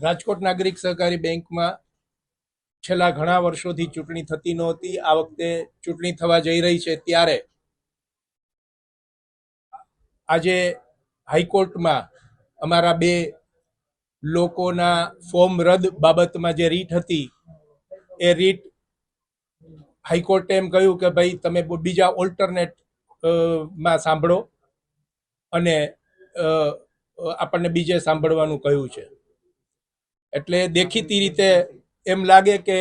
રાજકોટ નાગરિક સહકારી બેંકમાં છેલ્લા ઘણા વર્ષોથી ચૂંટણી થતી નહોતી. આ વખતે ચૂંટણી થવા જઈ રહી છે ત્યારે આજે હાઈકોર્ટમાં અમારા બે લોકોના ફોર્મ રદ બાબતમાં જે રીટ હતી, એ રીટ હાઈકોર્ટે એમ કહ્યું કે ભાઈ, તમે બીજા ઓલ્ટરનેટમાં સાંભળો અને આપણને બીજે સાંભળવાનું કહ્યું છે. એટલે દેખીતી રીતે એમ લાગે કે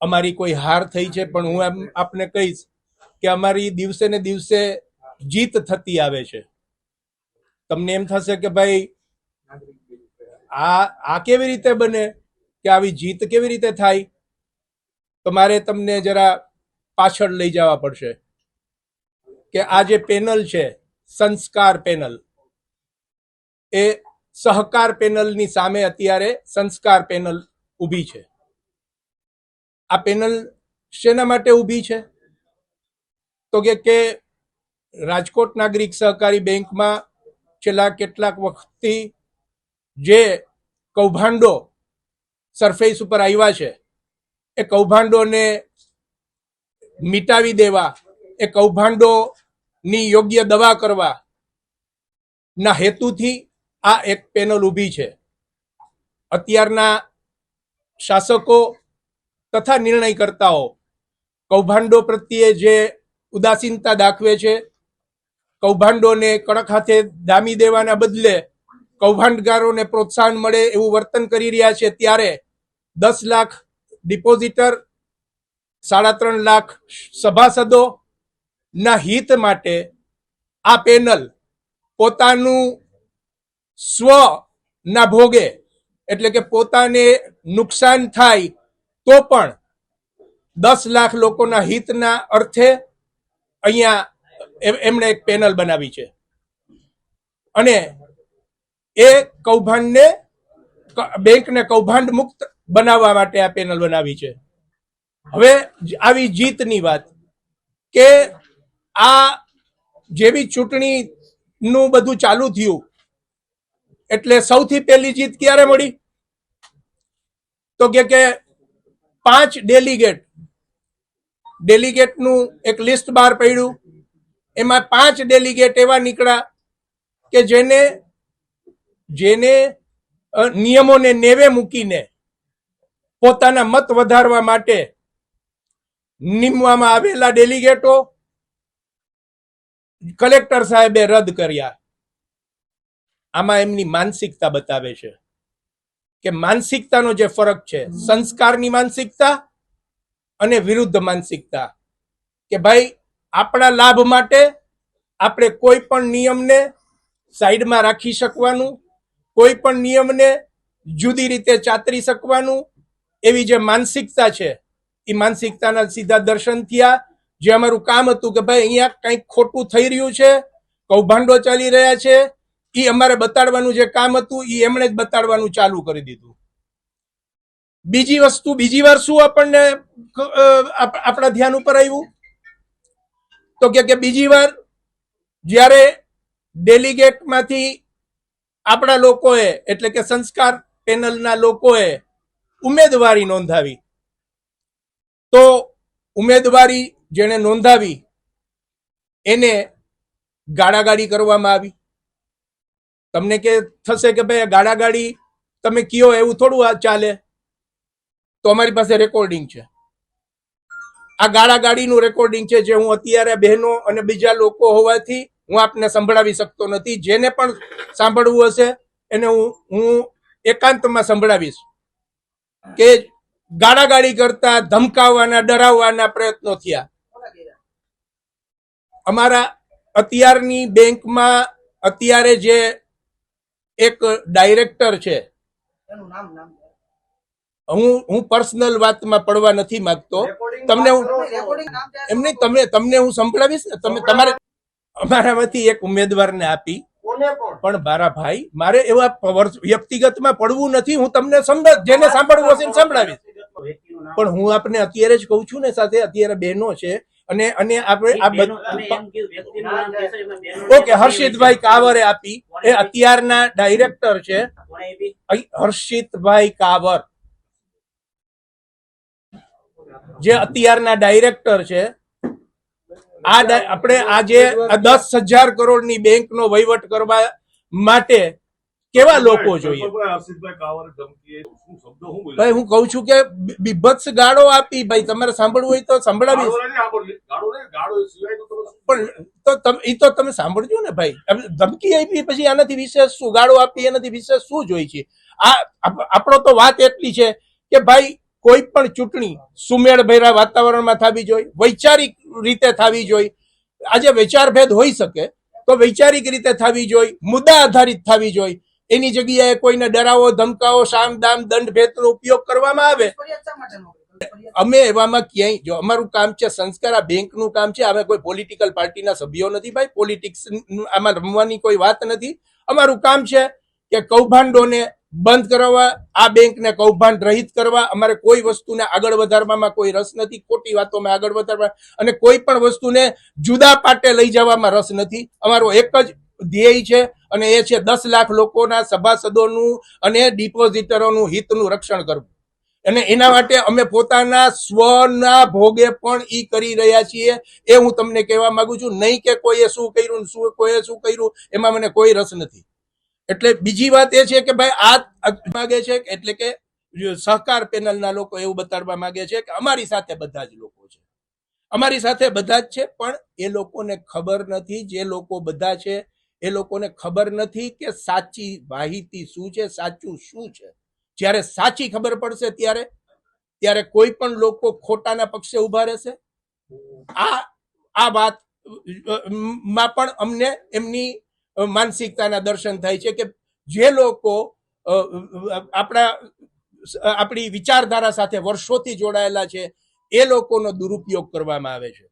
અમારી કોઈ હાર થઈ છે, પણ હું એમ આપને કહીશ કે અમારી દિવસે ને દિવસે જીત થતી આવે છે. તમને એમ થશે કે ભાઈ, આ આ કેવી રીતે બને? કે આવી જીત કેવી રીતે થાય? તો મારે તમને જરા પાછળ લઈ જવા પડશે કે આ જે પેનલ છે, સંસ્કાર પેનલ, એ સહકાર પેનલની સામે અત્યારે સંસ્કાર પેનલ ઊભી છે. આ પેનલ શેના માટે ઊભી છે? તો કે કે રાજકોટ નાગરિક સહકારી બેંકમાં છેલ્લા કેટલાક વખતથી જે કૌભાંડો સરફેસ ઉપર આવ્યા છે, એ કૌભાંડોને મિટાવી દેવા, એ કૌભાંડોની યોગ્ય દવા કરવા ના હેતુથી આ એક પેનલ ઊભી છે. અત્યારના શાસકો તથા નિર્ણયકર્તાઓ કૌભાંડો પ્રત્યે જે ઉદાસીનતા દાખવે છે, કૌભાંડોને કડક હાથે દામી દેવાના બદલે કૌભાંડગારોને પ્રોત્સાહન મળે એવું વર્તન કરી રહ્યા છે ત્યારે દસ લાખ ડિપોઝિટર, સાડા ત્રણ લાખ સભાસદો ના હિત માટે આ પેનલ પોતાનું સ્વ ના ભોગે, એટલે કે પોતાને નુકસાન થાય, તો પણ દસ લાખ લોકોના હિતના અર્થે અહીંયા એમ- એમણે એક પેનલ બનાવી છે. અને એ કૌભાંડને બેંકને કૌભાંડ મુક્ત બનાવવા માટે આ પેનલ બનાવી છે. હવે આવી જીતની વાત કે આ જેવી ચૂંટણીનું બધું ચાલુ થયું એટલે સૌથી પહેલી જીત ક્યારે મળી? તો કે કે પાંચ ડેલિગેટ. ડેલિગેટનું એક લિસ્ટ બહાર પડ્યું. એમાં પાંચ ડેલિગેટ એવા નીકળ્યા કે જેને જેને નિયમોને નેવે મૂકીને પોતાના મત વધારવા માટે નીમવામાં આવેલા ડેલિગેટો કલેક્ટર સાહેબે રદ કર્યા. આમાં એમની માનસિકતા બતાવે છે. કે માનસિકતાનો જે ફરક છે સંસ્કારની માનસિકતા અને વિરુદ્ધ માનસિકતા. કે ભાઈ આપણા લાભ માટે આપણે કોઈ પણ નિયમને સાઈડમાં રાખી શકવાનું કોઈ પણ નિયમને જુદી રીતે ચાતરી શકવાનું એવી જે માનસિકતા છે એ માનસિકતાના સીધા દર્શન થયા. જે અમારું કામ હતું કે ભાઈ અહીંયા કંઈક ખોટું થઈ રહ્યું છે કૌભાંડો ચાલી રહ્યા છે એ અમારે બતાડવાનું જે કામ હતું એ એમણે જ બતાડવાનું ચાલુ કરી દીધું. બીજી વસ્તુ, બીજી વાર શું આપણને આપણા ધ્યાન ઉપર આવ્યું? તો કે બીજી વાર જ્યારે ડેલિગેટમાંથી આપણા લોકોએ, એટલે કે સંસ્કાર પેનલના લોકોએ ઉમેદવારી નોંધાવી, તો ઉમેદવારી જેણે નોંધાવી, એને ગાળાગાડી કરવામાં આવી. તમને કે થશે કે ભાઈ આ ગાળાગાડી તમે કયો, એવું થોડું ચાલે. તો અમારી પાસે રેકોર્ડિંગ છે. આ ગાળાગાડીનું રેકોર્ડિંગ છે જે હું અત્યારે બહેનો અને બીજા લોકો હોવાથી હું આપને સંભળાવી શકતો નથી. જેને પણ સાંભળવું હશે, એને હું હું એકાંતમાં સંભળાવીશ. કે ગાળાગાડી કરતા ધમકાવવાના ડરાવવાના પ્રયત્નો થયા. અમારા અત્યારની બેંકમાં અત્યારે જે એક ડાયરેક્ટર છે. હું હું પર્સનલ વાતમાં પડવા નથી માંગતો. તમને હું એમ નહીં તમને તમને હું સંભળાવીશ ને તમે તમારે અમારામાંથી એક ઉમેદવારને આપી. પણ? મારા ભાઈ મારે એવા વ્યક્તિગતમાં પડવું નથી. હું તમને સમજ જેને સાંભળવું હશે સંભળાવીશ. પણ હું આપને અત્યારે જ કહું છું ને સાથે અત્યારે બહેનો છે અને અને આપણે આ ઓકે હર્ષિતભાઈ કાવરે આપી. એ અત્યારના ડાયરેક્ટર છે. હર્ષિતભાઈ કાવર. જે અત્યારના ડાયરેક્ટર છે. આ આપણે આજે દસ હજાર કરોડની બેંકનો વહીવટ કરવા માટે કેવા લોકો જોઈએ? ભાઈ હું કઉ છું કે બીભત્સ ગાળો આપી ભાઈ તમારે સાંભળવું હોય તો સંભળાવી. પણ તો તમે એ તો તમે સાંભળજો ને ભાઈ. ધમકી આપી પછી આનાથી વિશેષ શું? ગાળો આપી એનાથી વિશેષ શું જોઈ છે? આ આપણો તો વાત એટલી છે કે ભાઈ કોઈ પણ ચૂંટણી સુમેળ ભર્યા વાતાવરણમાં થવી જોઈએ વૈચારિક રીતે થવી જોઈએ. આજે વિચારભેદ હોઈ શકે તો વૈચારિક રીતે થવી જોઈએ મુદ્દા આધારિત થવી જોઈએ. એની જગ્યાએ કોઈને ડરાવો, ધમકાવો સામ દામ, દંડ, ભેદનો ઉપયોગ કરવામાં આવે. અમે એવામાં ક્યાંય, જો અમારું કામ છે સંસ્કાર, આ બેંકનું કામ છે, અમે કોઈ પોલિટિકલ પાર્ટીના સભ્યો નથી ભાઈ પોલિટિક્સ આમાં રમવાની કોઈ વાત નથી. અમારું કામ છે કે કૌભાંડોને બંધ કરવા, આ બેંકને કૌભાંડ રહિત કરવા, અમારે કોઈ વસ્તુને આગળ વધારવામાં કોઈ રસ નથી, ખોટી વાતોમાં આગળ વધારવા, અને કોઈ પણ વસ્તુને જુદા પાટે લઈ જવામાં રસ નથી. અમારો એક જ ધ્યેય છે અને એ છે દસ લાખ લોકોના સભાસદોનું અને ડિપોઝિટરોનું હિતનું રક્ષણ કરવું. અને એના માટે અમે પોતાના સ્વના ભોગે પણ ઈ કરી રહ્યા છીએ એ હું તમને કહેવા માંગુ છું. નહીં કે કોઈએ શું કર્યું શું, કોઈએ શું કર્યું, એમાં મને કોઈ રસ નથી. એટલે બીજી વાત એ છે કે ભાઈ, આ માગે છે એટલે કે સહકાર પેનલના લોકો એવું બતાડવા માંગે છે કે અમારી સાથે બધા જ લોકો છે. અમારી સાથે બધા જ છે, પણ એ લોકોને ખબર નથી જે લોકો બધા છે એ લોકોને ખબર નથી કે સાચી માહિતી શું છે, સાચું શું છે. જ્યારે સાચી ખબર પડશે ત્યારે ત્યારે કોઈ પણ લોકો ખોટાના પક્ષે ઊભા રહેશે. આ આ વાતમાં પણ અમને એમની માનસિકતાના દર્શન થાય છે કે જે લોકો આપણા, આપણી વિચારધારા સાથે વર્ષોથી જોડાયેલા છે, એ લોકોનો દુરુપયોગ કરવામાં આવે છે.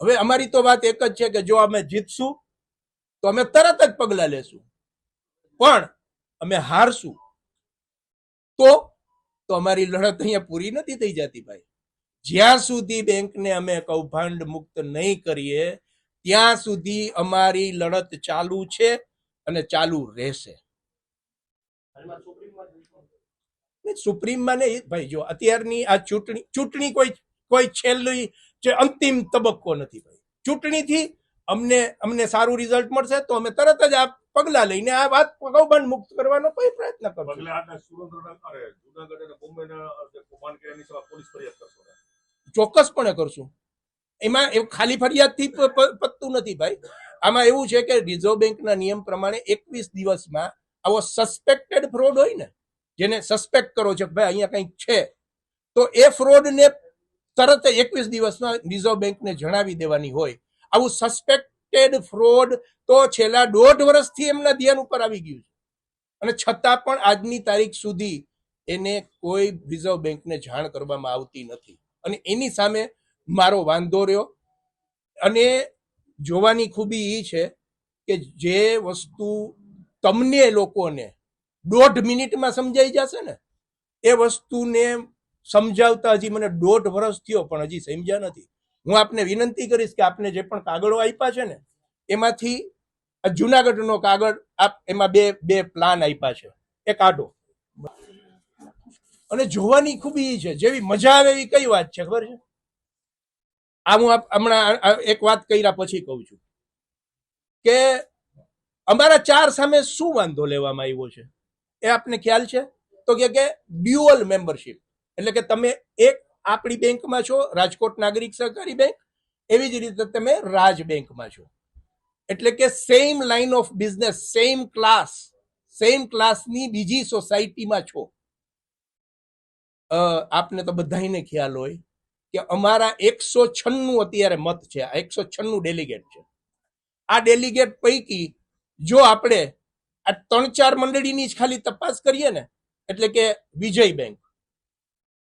હવે અમારી તો વાત એક જ છે કે જો અમે જીતશું, તો અમે તરત જ પગલાં લેશું. પણ અમે હારશું. તો તો અમારી લડત અહીંયા પૂરી નથી થઈ જતી ભાઈ. જ્યાં સુધી બેંકને અમે કૌભાંડ મુક્ત નહીં કરીએ, ત્યાં સુધી અમારી લડત ચાલુ છે અને ચાલુ રહેશે. સુપ્રીમમાં નહીં ભાઈ, જો અત્યારની આ ચૂંટણી ચૂંટણી કોઈ કોઈ છેલ્લી જે અંતિમ તબક્કો નથી ભાઈ. ચૂંટણીથી અમને અમને સારું રિઝલ્ટ મળશે તો અમે તરત જ આ પગલા લઈને આ વાત કૌભાંડ મુક્ત કરવાનો કોઈ પ્રયત્ન કરશું ચોક્કસપણે કરશું. એમાં એવું ખાલી ફરિયાદથી પતતું નથી ભાઈ. આમાં એવું છે કે રિઝર્વ બેંકના નિયમ પ્રમાણે એકવીસ દિવસમાં આવો સસ્પેક્ટેડ ફ્રોડ હોય ને જેને સસ્પેક્ટ કરો છો ભાઈ અહીંયા કંઈક છે તો એ ફ્રોડને તરત એકવીસ દિવસમાં રિઝર્વ બેંકને જણાવી દેવાની હોય. આવું સસ્પેક્ટેડ ફ્રોડ તો છેલ્લા દોઢ વર્ષથી એમના ધ્યાન ઉપર આવી ગયું છે. અને છતાં પણ આજની તારીખ સુધી એને કોઈ રિઝર્વ બેંકને જાણ કરવામાં આવતી નથી. અને એની સામે મારો વાંધો રહ્યો. અને જોવાની ખૂબી એ છે કે જે વસ્તુ તમને લોકોને દોઢ મિનિટમાં સમજાઈ જશે ને, એ વસ્તુને સમજાવતા હજી મને દોઢ વર્ષ થયો, પણ હજી સમજ્યા નથી. હું આપને વિનંતી કરીશ કે આપને જે પણ કાગળો આપ્યા છે ને, એમાંથી જુનાગઢનો કાગળ આપ, એમાં બે બે પ્લાન આપ્યા છે. એ કાઢો અને જોવાની ખૂબી છે, જેવી મજા આવે એવી કઈ વાત છે, ખબર છે? આ હું હમણાં એક વાત કર્યા પછી કહું છું. કે અમારા ચાર સામે શું વાંધો લેવામાં આવ્યો છે? એ આપને ખ્યાલ છે? તો કે ડ્યુઅલ મેમ્બરશિપ એટલે કે તમે એક આપણી બેંકમાં છો, રાજકોટ નાગરિક સહકારી બેંક, એવી જ રીતે તમે રાજ બેંકમાં છો. એટલે કે same line of business same class same ક્લાસની બીજી સોસાયટીમાં છો. આપને તો બધાને ખ્યાલ હોય કે અમારા એકસો છન્નું અત્યારે મત છે, આ એકસો છન્નું ડેલિગેટ છે. આ ડેલિગેટ પૈકી જો આપણે આ ત્રણ ચાર મંડળીની જ ખાલી તપાસ કરીએ ને, એટલે કે વિજય બેંક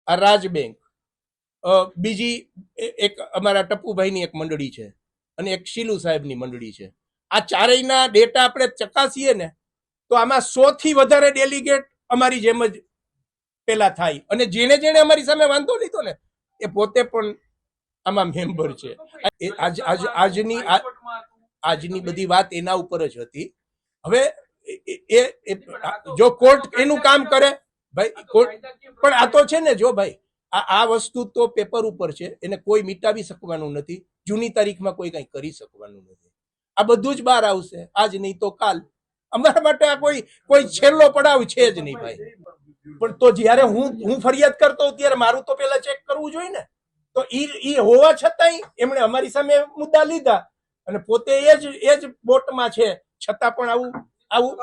આ રાજ બેંક. બીજી એક અમારા ટપુભાઈની એક મંડળી છે અને એક શીલુ સાહેબની મંડળી છે. આ ચારેયના ડેટા આપણે ચકાસીએ ને, તો આમાં સો થી વધારે ડેલિગેટ અમારી જેમ જ પેલા થાય. અને જેને જેને અમારી સામે વાંધો લીધો ને, એ પોતે પણ આમાં મેમ્બર છે. આજ આજ, આજની આજની બધી વાત એના ઉપર જ હતી. હવે એ- જો કોર્ટ એનું કામ કરે ભાઈ પણ આ તો છે ને જો ભાઈ આ વસ્તુ તો પેપર ઉપર છે એને કોઈ મિટાવી શકવાનું નથી જૂની તારીખમાં કોઈ કંઈ કરી શકવાનું નથી. આ બધું જ બહાર આવશે આજ નહીં તો કાલ. અમારા માટે આ કોઈ કોઈ છેલ્લો પડાવ છે જ નહીં ભાઈ. પણ તો જ્યારે હું હું ફરિયાદ કરતો ત્યારે મારું તો પેલા ચેક કરવું જોઈએ ને. તો ઈ ઈ હોવા છતાંય એમણે અમારી સામે મુદ્દા લીધા. અને પોતે એ જ એ જ બોટમાં છે છતાં પણ આવું આવું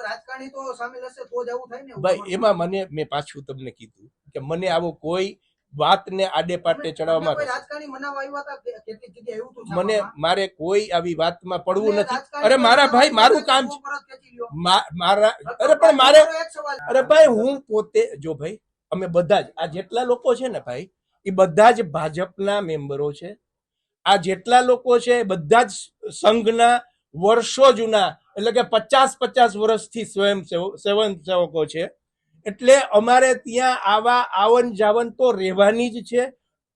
રાજકારણી તો સામેલ હશે તો જ આવું થાય ને ભાઈ એમાં મને મેં પાછું તમને કીધું કે મને આવો કોઈ વાતને આડે પાટે ચડાવવામાં મને મારે કોઈ આવી વાતમાં પડવું નથી. અરે મારા ભાઈ મારું કામ મારા અરે પણ મારે અરે ભાઈ હું પોતે જો ભાઈ અમે બધા જ આ જેટલા લોકો છે ને ભાઈ એ બધા જ ભાજપના મેમ્બરો છે. આ જેટલા લોકો છે બધા જ સંઘના વર્ષો જૂના એટલે કે પચાસ પચાસ વર્ષથી સ્વયં સેવકો છે. એટલે અમારે ત્યાં આવા આવન જાવન તો રહેવાની જ છે.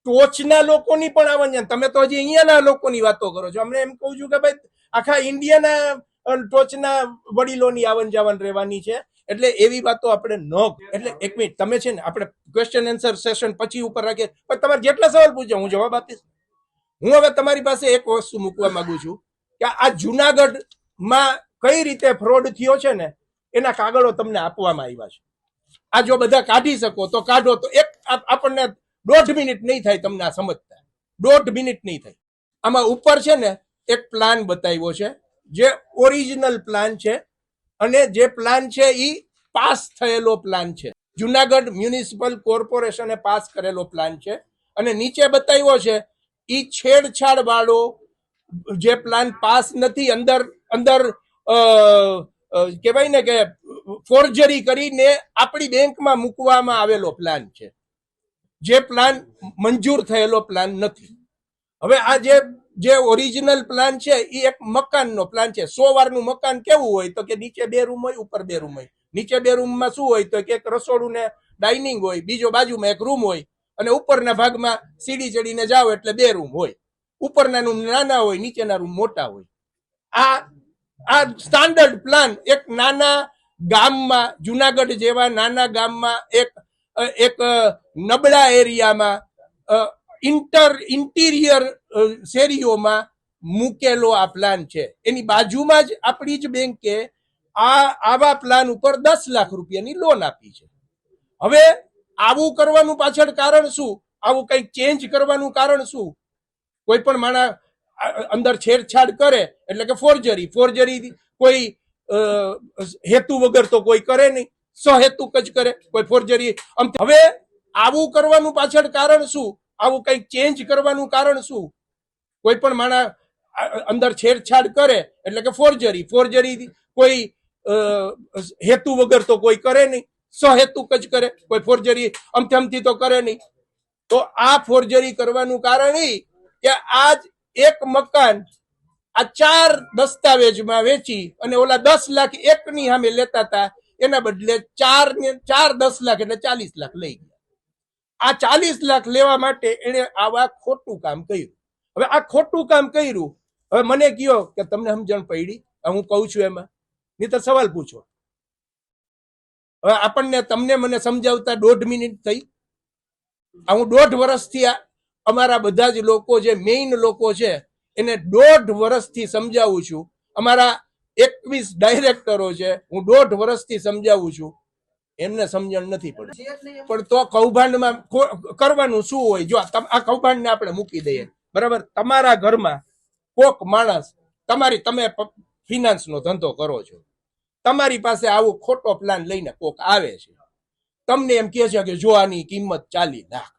ટોચના લોકોની પણ આવન જાવન તમે તો હજી અહીંયાના લોકોની વાતો કરો છો. અમને એમ કહું છું કે ભાઈ, આખા ઇન્ડિયાના ટોચના વડીલોની આવન જાવન રહેવાની છે. એટલે એવી વાતો આપણે ન એટલે એક મિનિટ, તમે છે ને, આપણે ક્વેશ્ચન એન્સર સેશન પછી ઉપર રાખીએ. પણ તમારે જેટલા સવાલ પૂછો હું જવાબ આપીશ. હું હવે તમારી પાસે એક વસ્તુ મૂકવા માંગુ છું કે આ જુનાગઢમાં કઈ રીતે ફ્રોડ થયો છે ને, એના કાગળો તમને આપવામાં આવ્યા છે. આ જો બધા કાઢી શકો તો કાઢો તો એક આપ- આપણને દોઢ મિનિટ નહીં થાય તમને આ સમજતા. દોઢ મિનિટ નહીં થાય. આમાં ઉપર છે ને એક પ્લાન બતાવ્યો છે, જે ઓરિજિનલ પ્લાન છે અને જે પ્લાન છે એ પાસ થયેલો પ્લાન છે. જુનાગઢ મ્યુનિસિપલ કોર્પોરેશને પાસ કરેલો પ્લાન છે અને નીચે બતાવ્યો છે એ છેડછાડ વાળો જે પ્લાન પાસ નથી, અંદર અંદર કહેવાય ને કે ફોર્જરી કરીને આપણી બેંકમાં મૂકવામાં આવેલો પ્લાન છે. જે પ્લાન મંજૂર થયેલો પ્લાન નથી. હવે આ જે જે ઓરિજિનલ પ્લાન છે એ એક મકાનનો પ્લાન છે. સો વારનું મકાન કેવું હોય તો કે નીચે બે રૂમ હોય, ઉપર બે રૂમ હોય. નીચે બે રૂમમાં શું હોય તો કે એક રસોડું ને ડાઇનિંગ હોય, બીજો બાજુમાં એક રૂમ હોય અને ઉપરના ભાગમાં સીડી ચડીને જાઓ એટલે બે રૂમ હોય. ઉપરના રૂમ નાના હોય, નીચેના રૂમ મોટા હોય. આ આ સ્ટાન્ડર્ડ પ્લાન એક નાના ગામમાં, જુનાગઢ જેવા નાના ગામમાં એક એક, નબળા એરિયામાં ઇન્ટર ઇન્ટિરિયર શેરીઓમાં મૂકેલો આ પ્લાન છે. એની બાજુમાં જ આપણી જ બેંકે આ, આવા પ્લાન ઉપર દસ લાખ રૂપિયાની લોન આપી છે. હવે આવું કરવાનું પાછળ કારણ શું? આવું કંઈક ચેન્જ કરવાનું કારણ શું? કોઈ પણ માણસ અંદર છેડછાડ કરે, એટલે કે ફોર્જરી ફોર્જરી કોઈ હેતુ વગર તો કોઈ કરે નહીં. સહેતુક જ કરે કોઈ ફોર્જરી હવે આવું કરવાનું પાછળ કારણ શું? આવું કંઈક ચેન્જ કરવાનું કારણ શું? કોઈ પણ માણસ અંદર છેડછાડ કરે, એટલે કે ફોર્જરી ફોર્જરી કોઈ હેતુ વગર તો કોઈ કરે નહીં. સહેતુક જ કરે કોઈ ફોર્જરી અમથી અમથી તો કરે નહીં. તો આ ફોર્જરી કરવાનું કારણ એ કે આજ એક મકાન આ ચાર દસ્તાવેજમાં વેચી અને ઓલા દસ લાખ એકની સામે લેતા હતા એના બદલે ચાર ને, ચાર દસ લાખ એટલે ચાલીસ લાખ લઈ ગયા. આ ચાલીસ લાખ લેવા માટે એને આવા ખોટું કામ કર્યું. હવે આ ખોટું કામ કર્યું, હવે મને કયો કે તમને સમજણ પડી? હું કહું છું એમાં. નહીં તો સવાલ પૂછો. હવે આપણને તમને મને સમજાવતા દોઢ મિનિટ થઈ. હું દોઢ વર્ષથી આ અમારા બધા જ લોકો જે મેઇન લોકો છે, એને દોઢ વર્ષથી સમજાવું છું. અમારા એકવીસ ડાયરેક્ટરો છે, હું દોઢ વર્ષથી સમજાવું છું. એમને સમજણ નથી પડી છે જ નહીં એમ. પણ તો કૌભાંડમાં કરવાનું શું હોય? જો આ કૌભાંડને આપણે મૂકી દઈએ. બરાબર? તમારા ઘરમાં કોક માણસ, તમારી, તમે ફિનાન્સનો ધંધો કરો છો. તમારી પાસે આવો ખોટો પ્લાન લઈને કોક આવે છે. તમને એમ કહે છે કે જો આની કિંમત ચાલી લાખ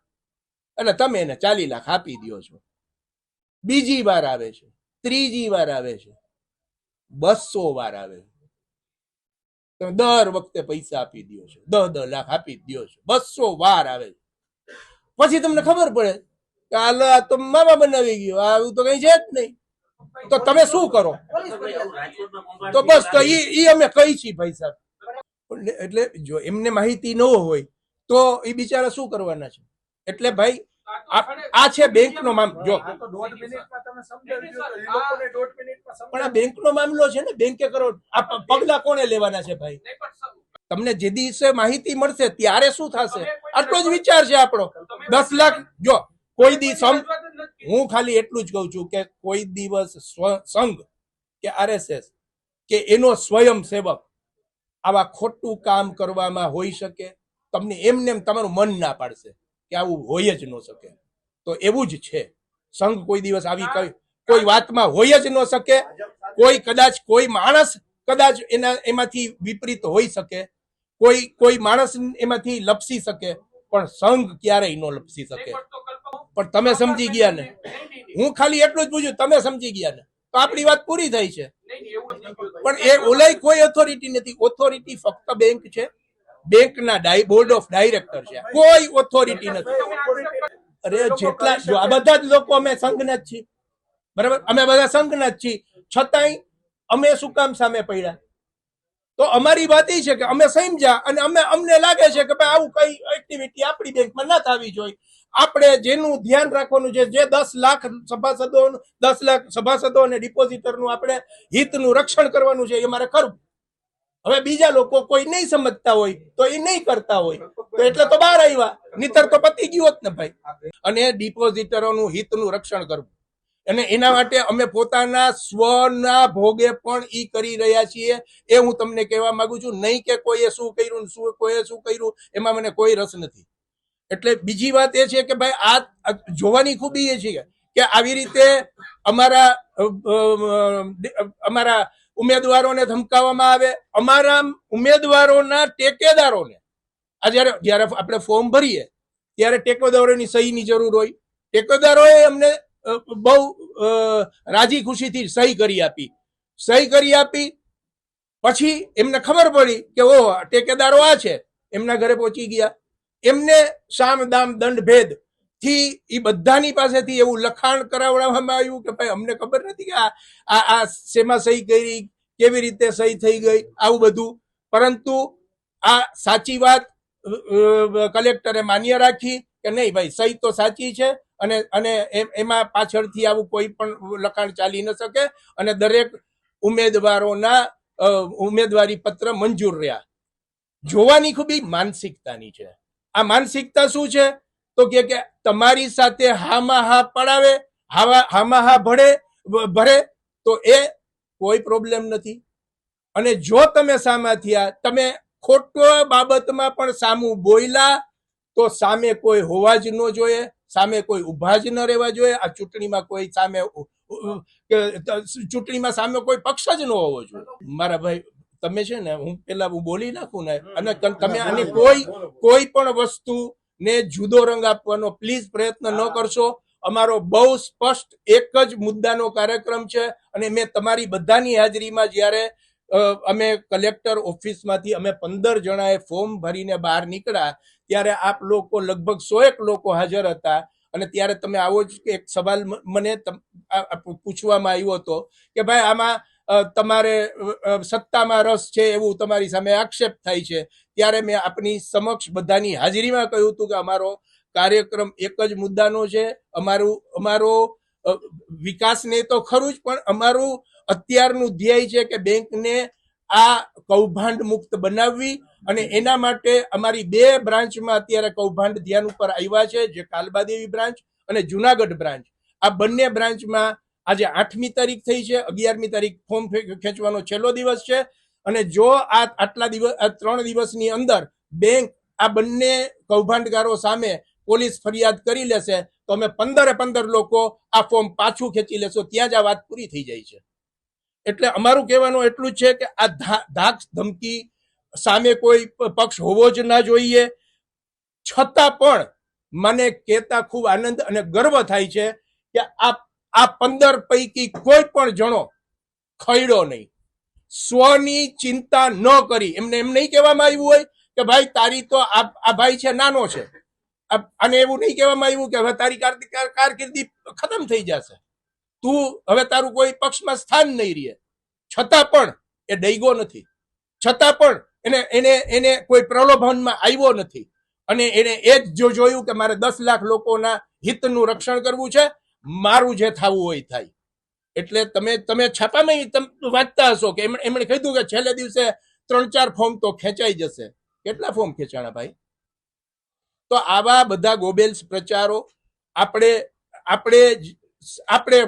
અને તમે એને ચાલી લાખ આપી દો છો. બીજી વાર આવે છે. ત્રીજી વાર આવે છે. બસો વાર આવે છે. તમે દર વખતે પૈસા આપી દો છો. દસ દસ લાખ આપી દો છો. બસો વાર આવે છે. પછી તમને ખબર પડે કે આ તો મામા બનાવી ગયો. આવું તો કઈ છે જ નહીં. તો તમે શું કરો? તો બસ તો ઈ અમે કહી છીએ ભાઈ સાહેબ એટલે- એટલે જો એમને માહિતી ન હોય, તો એ બિચારા શું કરવાના છે? એટલે ભાઈ આ છે બેંકનો મામલો જો. પણ આ બેંકનો મામલો છે ને બેંકે કરો. આ પગલા કોને લેવાના છે ભાઈ? તમને જે દિવસે માહિતી મળશે ત્યારે શું થશે? આટલો જ વિચાર છે આપણો. દસ લાખ જો કોઈ દી સમ હું ખાલી એટલું જ કહું છું કે કોઈ દિવસ સ્વ- સંઘ કે આરએસએસ કે એનો સ્વયં સેવક આવા ખોટું કામ કરવામાં હોઈ શકે. તમને એમને એમ તમારું મન ના પાડશે. કે આવું હોય જ ન શકે. તો એવું જ છે. સંઘ કોઈ દિવસ આવી કઈ કોઈ વાતમાં હોય જ ન શકે. કોઈ કદાચ કોઈ માણસ કદાચ એના એમાંથી વિપરીત હોઈ શકે. કોઈ કોઈ માણસ એમાંથી લપસી શકે. પણ સંઘ ક્યારેય ન લપસી શકે. પણ તમે સમજી ગયા ને. હું ખાલી એટલું જ પૂછ્યું તમે સમજી ગયા ને. તો આપણી વાત પૂરી થઈ છે. પણ એ ઓલાય કોઈ ઓથોરિટી નથી. ઓથોરિટી ફક્ત બેંક છે. બેંકના ડાય બોર્ડ ઓફ ડાયરેક્ટર છે. કોઈ ઓથોરિટી નથી. અરે, જેટલા જો આ બધા જ લોકો અમે સંઘના જ છીએ. બરાબર? અમે બધા સંઘના જ છીએ. છતાંય અમે શું કામ સામે પડ્યા? તો અમારી વાત એ છે કે અમે સમજ્યા અને અમે, અમને લાગે છે કે ભાઈ આવું કઈ એક્ટિવિટી આપણી બેંકમાં ના થવી જોઈએ. આપણે જેનું ધ્યાન રાખવાનું છે, જે દસ લાખ સભાસદો દસ લાખ સભાસદો અને ડિપોઝિટરનું આપણે હિતનું રક્ષણ કરવાનું છે, એ મારે કરવું. હવે બીજા લોકો કોઈ નહીં સમજતા હોય, તો એ નહીં કરતા હોય. તો એટલે તો બહાર આવ્યા. નીતર તો પતી ગયું હોત ને ભાઈ. અને ડિપોઝિટરોનું હિતનું રક્ષણ કરવું. અને એના માટે અમે પોતાના સ્વના ભોગે પણ ઈ કરી રહ્યા છીએ. એ હું તમને કહેવા માંગુ છું, નહીં કે કોઈએ શું કર્યું શું, કોઈએ શું કર્યું, એમાં મને કોઈ રસ નથી. એટલે બીજી વાત એ છે કે ભાઈ, આ જોવાની ખૂબી એ છે કે આવી રીતે અમારા અમારા ઉમેદવારોને ધમકાવવામાં આવે. અમારા ઉમેદવારોના ટેકેદારોને. આ જ્યારે જ્યારે આપણે ફોર્મ ભરીએ, ત્યારે ટેકેદારોની સહીની જરૂર હોય. ટેકેદારોએ અમને બહુ રાજી ખુશીથી સહી કરી આપી. સહી કરી આપી, પછી એમને ખબર પડી કે ઓ ટેકેદારો આ છે. એમના ઘરે પહોંચી ગયા. એમને સામ, દામ, દંડ, ભેદથી એ બધાની પાસેથી એવું લખાણ કરાવડાવવામાં આવ્યું કે, ભાઈ, અમને ખબર નથી કે આ આ શેમાં સહી કરી કેવી રીતે સહી થઈ ગઈ, આવું બધું. પરંતુ આ સાચી વાત કલેક્ટરે માન્ય રાખી કે નહીં ભાઈ, સહી તો સાચી છે અને અને એમ- પાછળથી આવું કોઈ પણ લખાણ ચાલી ન શકે અને દરેક ઉમેદવારોના ઉમેદવારી પત્ર મંજૂર રહ્યા. જોવાની ખૂબી માનસિકતાની છે. આ માનસિકતા શું છે? તો કે કે તમારી સાથે હામાં હા પડાવે, હાવા હામાં હા ભળે ભરે, તો એ કોઈ પ્રોબ્લેમ નથી. અને જો તમે સામા થયા તમે ખોટો બાબતમાં પણ સામું બોયલા તો સામે કોઈ હોવા જ ન જોઈએ સામે કોઈ ઊભા જ ન રહેવા જોઈએ. આ ચૂંટણીમાં કોઈ સામે ચૂંટણીમાં સામે કોઈ પક્ષ જ ન હોવો જોઈએ. મારા ભાઈ તમે છે ને હું પેલા હું બોલી નાખું ને અને તમે આની કોઈ કોઈ પણ વસ્તુ ને જુદો રંગ આપવાનો પ્લીઝ પ્રયત્ન ન કરશો. અમારો બહુ સ્પષ્ટ એક જ મુદ્દાનો કાર્યક્રમ છે અને મેં તમારી બધાની હાજરીમાં જ્યારે અમે કલેક્ટર ઓફિસમાંથી અમે પંદર જણાએ ફોર્મ ભરીને બહાર નીકળ્યા, ત્યારે આપ લોકો લગભગ સો એક લોકો હાજર હતા અને ત્યારે તમે આવો જ એક સવાલ મને પૂછવામાં આવ્યો હતો કે ભાઈ આમાં તમારે સત્તામાં રસ છે એવું તમારી સામે આક્ષેપ થાય છે, ત્યારે મેં આપની સમક્ષ બધાની હાજરીમાં કહ્યું હતું કે અમારો કાર્યક્રમ એક જ મુદ્દાનો છે. અમારું, અમારો વિકાસને તો ખરું જ, પણ અમારું અત્યારનું ધ્યેય છે કે બેંકને આ કૌભાંડ મુક્ત બનાવવી અને એના માટે અમારી બે બ્રાન્ચમાં અત્યારે કૌભાંડ ધ્યાન ઉપર આવ્યા છે, જે કાલબાદેવી બ્રાન્ચ અને જુનાગઢ બ્રાન્ચ. આ બંને બ્રાન્ચમાં આજે આઠમી તારીખ થઈ છે, અગિયારમી તારીખ ફોર્મ ખેંચવાનો છેલ્લો દિવસ છે અને જો આ આટલા દિવસ ત્રણ દિવસની અંદર બેંક આ બંને કૌભાંડકારો સામે પોલીસ ફરિયાદ કરી લેશે, તો અમે પંદરે પંદર લોકો આ ફોર્મ પાછું ખેંચી લેશો. ત્યાં જ આ વાત પૂરી થઈ જાય છે. એટલે અમારું કહેવાનું એટલું છે કે આ ધાક ધમકી સામે કોઈ પક્ષ હોવો જ ના જોઈએ. છતાં પણ મને કહેતા ખૂબ આનંદ અને ગર્વ થાય છે કે આ આ પંદર પૈકી કોઈ પણ જણો ખયડો નહીં. સ્વની ચિંતા ન કરી. એમને એમ નહીં કહેવામાં આવ્યું હોય કે ભાઈ તારી તો આ ભાઈ છે, નાનો છે. અને એવું નહીં કહેવામાં આવ્યું કે હવે તારી કાર- કાર- કારકિર્દી ખતમ થઈ જશે. તું હવે તારું કોઈ પક્ષમાં સ્થાન નહીં રહે. છતાં પણ એ ડૈગો નથી. છતાં પણ એને એને એને કોઈ પ્રલોભનમાં આવ્યો નથી. અને એને એ જ જો જોયું કે મારે દસ લાખ લોકોના હિતનું રક્ષણ કરવું છે, મારું જે થવું હોય થાય. એટલે તમે તમે છાપામાં વાંચતા હશો કે એમણે કીધું કે છેલ્લે દિવસે ત્રણ ચાર ફોર્મ તો ખેંચાઈ જશે. કેટલા ફોર્મ ખેંચાણા ભાઈ? તો આવા બધા ગોબેલ્સ પ્રચારો આપણે આપણે આપણે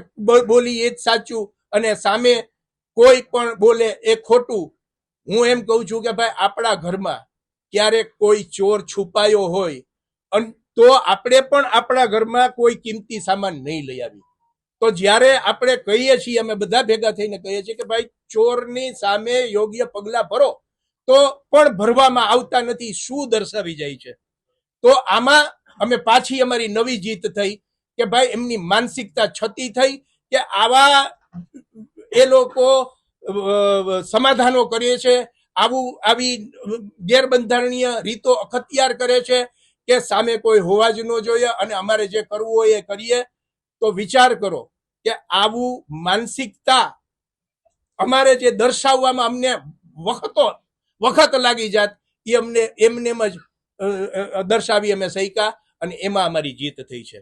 બોલી જ સાચું અને સામે કોઈ પણ બોલે એ ખોટું. હું એમ કહું છું કે ભાઈ આપણા ઘરમાં ક્યારેક કોઈ ચોર છુપાયો હોય તો આપણે પણ આપણા ઘરમાં કોઈ કિંમતી સામાન નહીં લઈ આવી. તો જ્યારે આપણે કહીએ છીએ, અમે બધા ભેગા થઈને કહીએ છીએ કે ભાઈ ચોરની સામે યોગ્ય પગલાં ભરો, તો પણ ભરવામાં આવતા નથી, શું દર્શાવી જાય છે? તો આમાં અમે પાછી અમારી નવી જીત થઈ કે ભાઈ એમની માનસિકતા છતી થઈ કે આવા એ લોકો સમાધાનો કરે છે, આવું, આવી ગેરબંધારણીય રીતો અખત્યાર કરે છે કે સામે કોઈ હોવા જ ન જોઈએ અને અમારે જે કરવું હોય એ કરીએ. તો વિચાર કરો કે આવું માનસિકતા અમારે જે દર્શાવવામાં અમને વખતો, વખત લાગી જાત એ અમને, એમને જ દર્શાવી અમે સૈકા અને એમાં અમારી જીત થઈ છે.